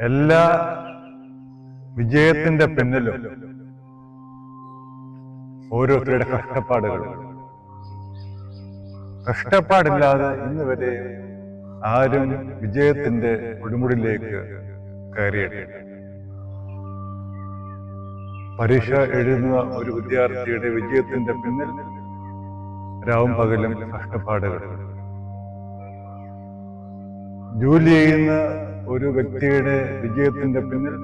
എല്ലാ വിജയത്തിന്റെ പിന്നിലും ഓരോരുത്തരുടെ കഷ്ടപ്പാടുകൾ. കഷ്ടപ്പാടില്ലാതെ ഇന്ന് വരെ ആരും വിജയത്തിന്റെ കൊടുമുടിലേക്ക് കയറിയിട്ടില്ല. പരീക്ഷ എഴുതുന്ന ഒരു വിദ്യാർത്ഥിയുടെ വിജയത്തിന്റെ പിന്നിൽ രാവും പകലും കഷ്ടപ്പാടുകൾ. ജോലി ചെയ്യുന്ന ഒരു വ്യക്തിയുടെ വിജയത്തിന്റെ പിന്നിൽ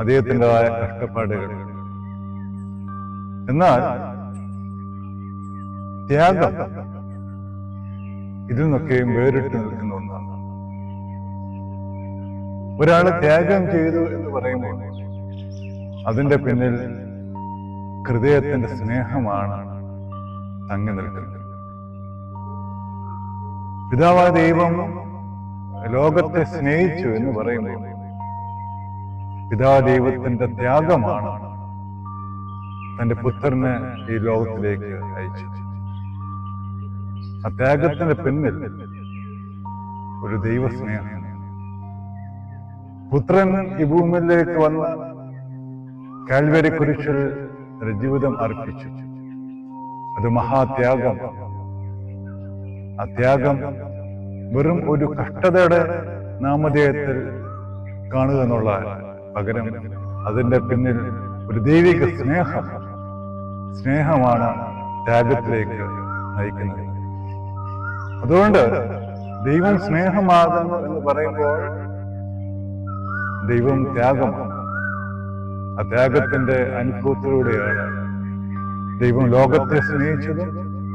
അദ്ദേഹത്തിന്റെതായ കഷ്ടപ്പാടുകൾ. എന്നാൽ ത്യാഗം ഇതിൽ നിന്നൊക്കെയും വേറിട്ട് നിൽക്കുന്ന ഒന്നാണ്. ഒരാൾ ത്യാഗം ചെയ്തു എന്ന് പറയുമ്പോൾ അതിന്റെ പിന്നിൽ ഹൃദയത്തിന്റെ സ്നേഹമാണ് തങ്ങി നിൽക്കുന്നത്. പിതാവായ ദൈവം ലോകത്തെ സ്നേഹിച്ചു എന്ന് പറയുമ്പോൾ പിതാ ദൈവത്തിന്റെ ത്യാഗമാണ് തന്റെ പുത്രനെ ഈ ലോകത്തിലേക്ക് അയച്ചു. ആ ത്യാഗത്തിന്റെ പിന്നിൽ ഒരു ദൈവസ്നേഹം. പുത്രൻ ഈ ഭൂമിയിലേക്ക് വന്ന് കാൽവരി കുരിശിൽ തന്റെ ജീവിതം അർപ്പിച്ചു. അത് മഹാത്യാഗം. ആ ത്യാഗം വെറും ഒരു കഷ്ടതയുടെ നാമധേയത്തിൽ കാണുക എന്നുള്ള പകരം അതിന്റെ പിന്നിൽ ഒരു ദൈവിക സ്നേഹം സ്നേഹമാണ് ത്യാഗത്തിലേക്ക് നയിക്കുന്നത്. അതുകൊണ്ട് ദൈവം സ്നേഹമാകുന്നു എന്ന് പറയുമ്പോൾ ദൈവം ത്യാഗമാണ് ആ ത്യാഗത്തിന്റെ അനുഭവത്തിലൂടെയാണ് ദൈവം ലോകത്തെ സ്നേഹിച്ചതും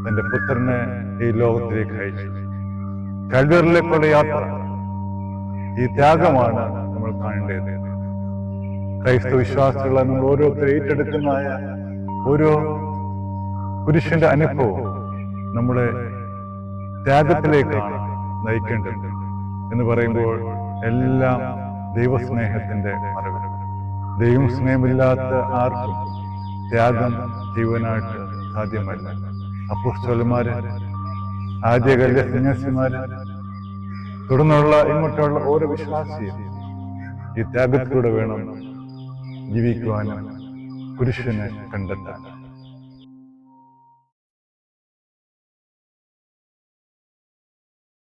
തന്റെ പുത്രനെ ഈ ലോകത്തിലേക്ക് അയച്ചത്. കൽവറിലേക്കുള്ള യാത്ര. ഈ ത്യാഗമാണ് നമ്മൾ കാണേണ്ടത്. ക്രൈസ്തവ വിശ്വാസികളെ നമ്മൾ ഓരോരുത്തർ ഏറ്റെടുക്കുന്ന ഓരോ പുരുഷന്റെ അനുഭവം നമ്മുടെ ത്യാഗത്തിലേക്കാണ് നയിക്കേണ്ടത് എന്ന് പറയുമ്പോൾ എല്ലാം ദൈവസ്നേഹത്തിന്റെ മറവിൽ. ദൈവം സ്നേഹമില്ലാത്ത ആർക്കും ത്യാഗം ജീവനായിട്ട് സാധ്യമല്ല. അപ്പോസ്തലന്മാര് ആദ്യകല്യ സന്യാസിമാര് തുടർന്നുള്ള ഇങ്ങോട്ടുള്ള ഓരോ വിശ്വാസിയും ഈ ത്യാഗത്തിലൂടെ വേണം ജീവിക്കുവാനും പുരുഷനെ കണ്ടെത്താൻ.